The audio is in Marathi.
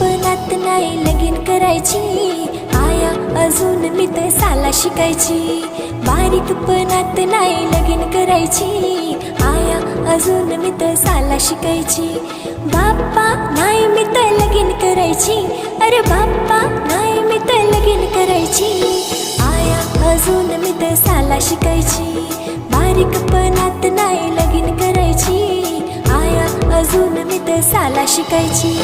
बारीकपणात नाही लगीन करायची. आया अजून मी तर साला शिकायची. बारीकपणात नाही लगीन करायची. आया अजून मी तर साला शिकायची. बाप्पा नाही मी तर लगीन करायची. अरे बाप्पा नाही मी तर लगीन करायची. आया अजून मी तर साला शिकायची. बारीकपणात नाही लगीन करायची. आया अजून मी तर साला शिकायची.